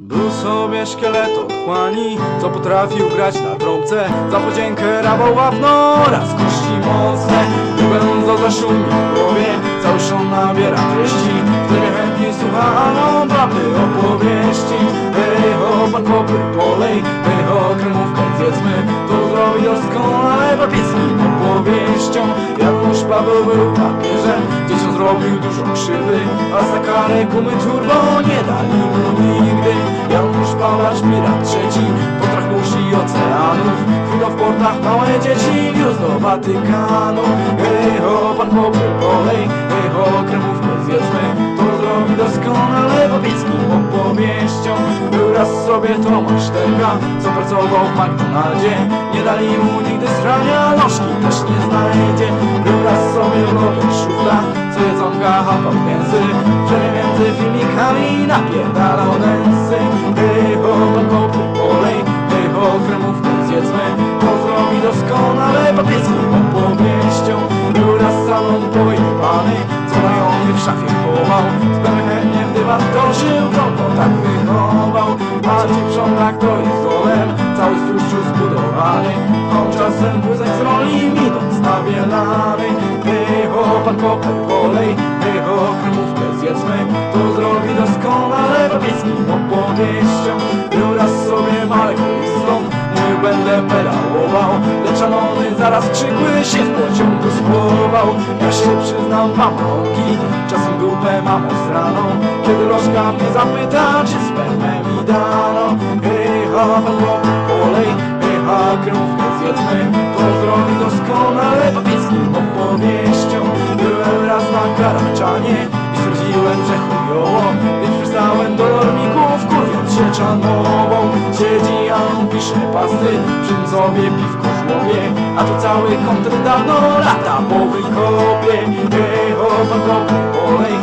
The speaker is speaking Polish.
Był sobie szkielet otchłani, co potrafił grać na trąbce. Za podziękę rawał wapno raz kości mocne. Będą zaszumi w głowie, cały szon nabiera treści. Wtedy chętnie słuchano prawdy opowieści Hej ho, pan kopy polej, hej ho, kremówkę zjedzmy To zrobi doskonale papieckim opowieścią Janusz Paweł był papieżem, dzieciom zrobił dużo krzywdy A za karę gumy turbo nie dali Pawlacz Pirat trzeci, potrach mórz i oceanów Chwilą w portach małe dzieci wiózł do Watykanu. Hej ho, pan popy polej, hej ho, kremówkę zjedzmy. To zrobi doskonale papieckim opowieścią. Był raz sobie Tomasz Terka, co pracował w McDonaldzie. Nie dali mu nigdy srania, nożki też nie znajdzie. Był raz sobie Robert Szufla, co jedzonka chapał mięsy między filmikami napierdalał papieckim opowieścią Był raz salon pojebany, co rajony w szafie chował chętnie w dywan toczył, kogo tak wychował. Maciej Przątak to jest dolem, cały z tłuszczu zbudowany. On czasem wózek z roli midąc nawielany Hej ho, pan koper polej, hej ho, kremówkę zjedzmy. To zrobi doskonale papieckim opowieścią Był raz sobie Marek Liston, nie będę Lecz anony zaraz krzykły się w pociągu schował. Ja się przyznam, mam nogi, czasem dupę mam straną Kiedy lożka mnie zapyta, czy spermę mi dano? Hej ha, pan koper polej, hej ha, kremówkę zjedzmy To zrobi doskonale papieckim opowieścią Byłem raz na Karaczanie i stwierdziłem, że chujowo. Więc przystałem do dormików, kurwiąc się czanową Siedzi, pisze pasty, przy sobie piwko żłowie A tu cały kontent dawno lata po wykopie Hej ho, pan kopy polej,